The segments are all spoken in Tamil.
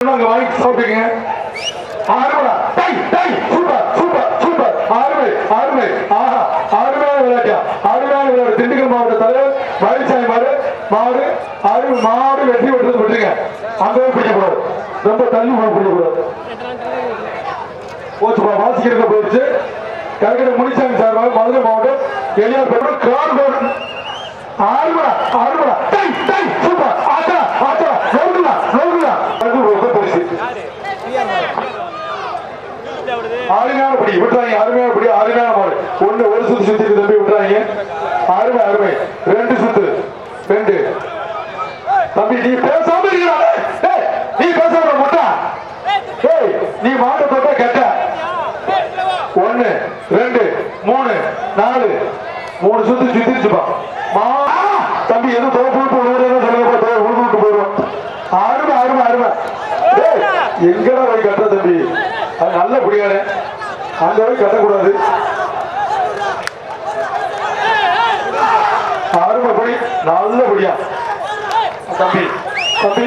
அங்க வாங்கி சாப்பிடுங்க ஆறுமடா டை டை சூப்பர் சூப்பர் சூப்பர். அருமை அருமை. ஆஹா அருமையான விளையாட்டியா அருமையான விளையாட்டு. திண்டுக்கல் மாவட்ட தலைவர் மயில்சாமி மாறு மாடு அருமை மாடு வெற்றி பெற்றது விட்டுருங்க. அங்கே பிடிக்கக்கூடாது ரொம்ப தள்ளி போய் பிடிக்கக்கூடாது போச்சுப்பா வாசிக்கிறதுக்கு போயிடுச்சு. கருக்கடை முனிசாமி சார்பாக மதுரை மாவட்டம் எளியார் பெற்றோர் கிரார் கோடு ஆறுமடா ஆறுமடா டை டை சூப்பர் ஆட்டா ஆட்டா நோக்குதா நோக்குதா அது ரொம்ப பரிசு அருமையான படி விட்டுறாங்க அருமையான படி அருமையான மாடு ஒண்ணு ஒரு சுத்து சுத்தி தம்பி விட்டுறாங்க அருமை ரெண்டு சுத்து. ரெண்டு தம்பி நீ பேசாம நீ பேசாம முட்டா. நீ மாட்ட தொட்ட கெட்ட. ஒண்ணு ரெண்டு மூணு நாலு. மூணு சுத்து சுத்திருச்சுப்பா மா தம்பி எதுவும் தோப்பு விட்டு சொல்லுங்க தோப்பு போயிடும் அருமை அருமை அருமை. எங்கடா போய் கட்ட தம்பி? அது நல்ல புடியாரு அங்க போய் கட்டக்கூடாது. அருமை புடி நல்ல தம்பி தம்பி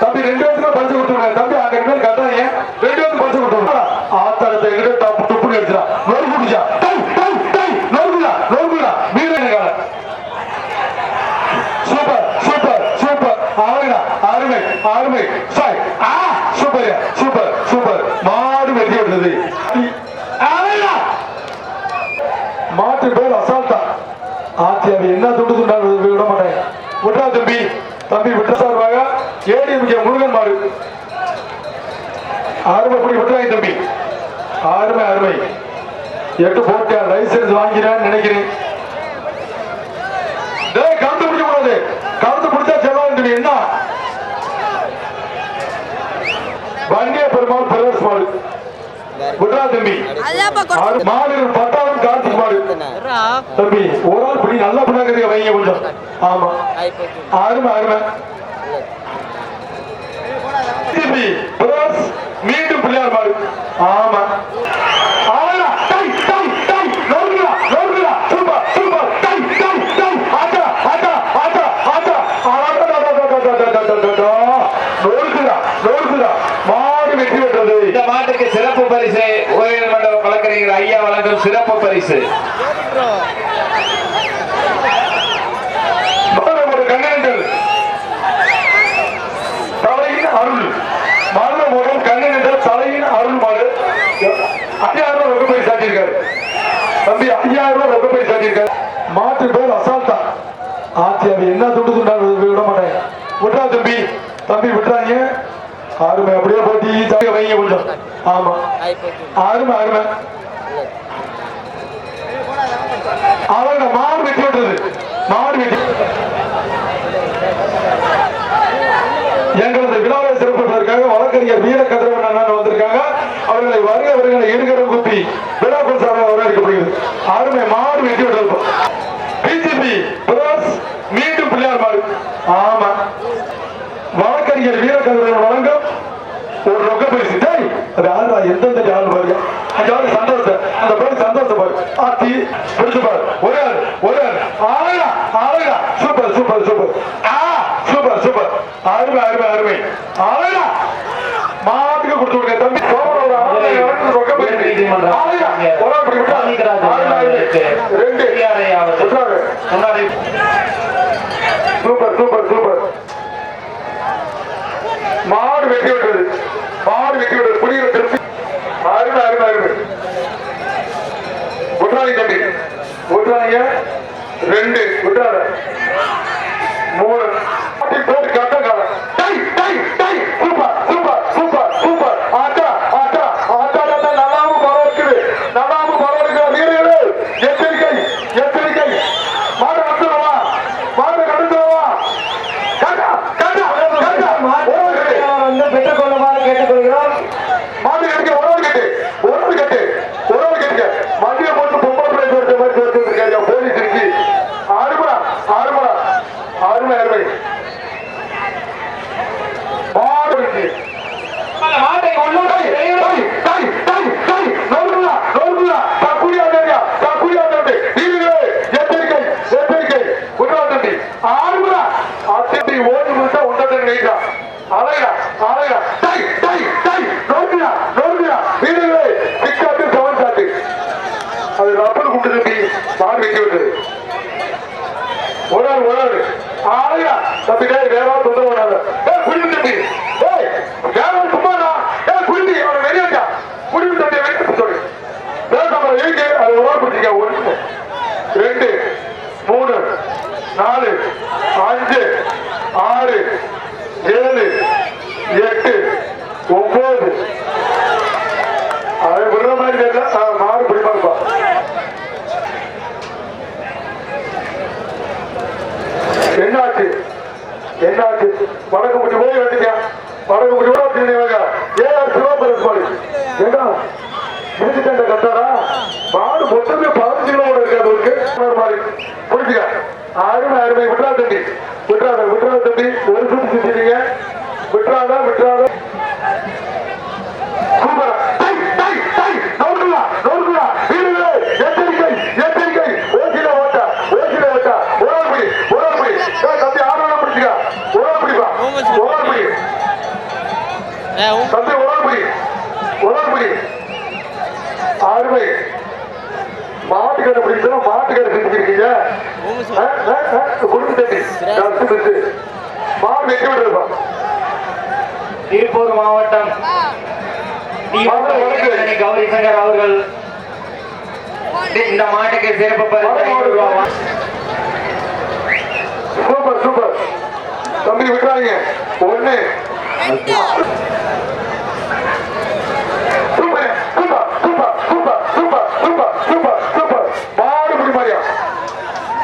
தம்பி ரெண்டு பேருக்கு பரிசு கொடுத்துருங்க. தம்பி அங்க ரெண்டு பேரும் கட்டாங்க ரெண்டு பேருக்கு பரிசு கொடுத்துருங்க ஆத்தாரத்தை எங்கிட்ட டப்பு துப்புன்னு அடிச்சிடா நோறு குடிச்சா டை டை டை நோறுகுடா நோறுகுடா வீரன் கால சூப்பர் சூப்பர் சூப்பர் அழகா அருமை அருமை சாய் ஆ சூப்பர் சூப்பர் சூப்பர் மாடு வெட்டி விடுறது அழகா மாட்டு பேர் அசால்ட்டா ஆத்தி அவ என்ன துண்டு துண்டா விட மாட்டேன். விட்டா தம்பி. தம்பி விட்ட சார்பாக ஏடிஎம்கே முருகன் மாடு. அருமை படி விட்டுறாங்க தம்பி. அருமை அருமை எட்டு போட்ட லைசன்ஸ் வாங்கிறேன்னு நினைக்கிறேன். கழுத்து பிடிக்க கூடாது கழுத்து பிடிச்சா செல்லாது தம்பி என்ன? வண்டிய பெருமாள் பிரதர்ஸ் மாடு. விட்றா தம்பி. மாடு பட்டாளம் கார்த்திக் மாடு தம்பி ஒரு ஆள் பிடி நல்லா பிடிக்கிறதுக்கு வைங்க கொஞ்சம். ஆமா. அருமை அருமை. பிரதர்ஸ் மீண்டும் பிள்ளையார் மாடு. ஆமா ஆளா டை டை டை நோர்குலா நோர்குலா சூப்பர் சூப்பர் டை டை டை ஆட்டா ஆட்டா ஆட்டா ஆட்டா ஆட்டா நோர்குலா நோர்குலா மாடு வெற்றி பெற்றது இந்த மாட்டுக்கு சிறப்பு பரிசு ஓய்வு மண்டபம் வழக்கறிஞர் ஐயா வழங்கும் சிறப்பு பரிசு மாணவர் கண்ணனங்கள் தலையின் அருள் மாணவர்கள் கண்ணனங்கள் தலையின் அருள் மாடு ஐயாயிரம் ரூபாய் ரொக்க போய் சாட்டியிருக்காரு தம்பி ஐயாயிரம் ரூபாய் ரொக்க போய் சாட்டியிருக்காரு மாட்டு பேர் அசால்ட்டா. ஆத்தி என்ன துண்டு துண்டா விட மாட்டேன். விட்றா தம்பி. தம்பி விட்டுறாங்க அருமை அப்படியே போட்டி தம்பி வைங்க கொஞ்சம். ஆமா. அருமை அருமை. அவங்க மாடு வெட்டி விட்டுறது மாடு வெட்டி எங்களது விழாவை சிறப்பிப்பதற்காக வழக்கறிஞர் வீர கதிரவன் அண்ணன் வந்திருக்காங்க. அவர்களை வருக வருகளை இடுகரம் குப்பி விழா பிரசாரம் வரவேற்கப்படுகிறது. அருமை மாடு வெட்டி விடுறது. பிஜேபி மீண்டும் பிள்ளையார் மாடு. ஆமா. வழக்கறிஞர் வீர கதிரவன் வழங்கும் ஒரு ரொக்க பரிசு. டேய் அது யாரா எந்தெந்த ஆள் பாருங்க. அஞ்சாவது சந்தோஷம் அந்த பேரு சந்தோஷம் பாரு ஆத்தி பிடிச்சு பாரு. ஒரே ஒரே ஆளுடா ஆளுடா. Super super super. ஆ சூப்பர் சூப்பர். அருமை அருமை அருமை. ஆளுடா. மாட்டுக்கு கொடுத்து விடுங்க தம்பி. சோழனோட ஆளை இறக்கி ரொக்க பரிசு ஆளுடா ஒரு ஆள் இப்படி விட்டா ஆளுடா இது. ரெண்டு விட்டுறாரு. முன்னாடி சூப்பர் சூப்பர் சூப்பர் மாடு வெட்டி விட்டது மாடு வெட்டி விட்டது குடியில திருப்பி அருமை அருமை அருமை விட்றாங்க தம்பி விட்றாங்க ரெண்டு. விட்றாரு மூணு. போட்டு கட்ட காலம் டை டை டை சூப்பர் சூப்பர் சூப்பர் சூப்பர் ஆட்டா ஆட்டா ஆட்டா ஆட்டா நல்லாம பலம் இருக்குது. நல்லாம பலம் இருக்கிற வீரர்களே எச்சரிக்கை எச்சரிக்கை. மாடு வந்துடவா மாடு கடந்துடவா காட்டா காட்டா காட்டா. வந்து பெற்றுக் கொள்ளுமாறு கேட்டுக்கொள்கிறோம். மாடு ஒரு ஆள் ஒரு ஆள் ஆளுங்க தம்பி வேற ஆள் தொந்தரவு பண்ணாத ஏய் குடிமை தம்பி ஏய் வேற ஆள் சும்மாடா ஏய் குடிமை அவனை வெளியாட்டா குடிமை தம்பி வெளியே சொல்லு பேசாம இருக்கு அது ஒரு ஆள் பிடிச்சிக்க ஒன்று ரெண்டு மூணு நாலு அஞ்சு ஆறு ஏழு எட்டு ஒன்பது அதை விடுற மாதிரி கேட்டா மாறு பிடிமா இருப்பா? என்னாச்சு? என்னாச்சு? வடக்கு முடி போய் வந்துட்டியா? வடக்கு முடி அருமை அருமை விட்றா தம்பி. விட்றாத விட்றாத தம்பி. ஒரு சுத்தி சுத்திட்டீங்க. விட்றாத விட்றாத. சூப்பரா. டை டை டை நோக்குலா நோக்குலா வீடுகளே எச்சரிக்கை எச்சரிக்கை. ஓசில ஓட்ட ஓசில ஓட்ட. பிடி பிடி. ஏய், தம்பி ஆறாள பிடிச்சுக்க. பிடிப்பா பிடி தம்பி பிடி. அருமை மாட்டுக்கடை பிடிச்சா மாட்டுக்கடை செஞ்சுருக்கீங்க குடும்ப தம்பி நான் சிரிச்சு. மாடு வெட்டி விடுறப்பா திருப்பூர் மாவட்டம். கௌரி சங்கர் அவர்கள். இந்த மாட்டுக்கு சிறப்பு சூப்பர் சூப்பர். தம்பி விட்டுறாங்க ஒண்ணு.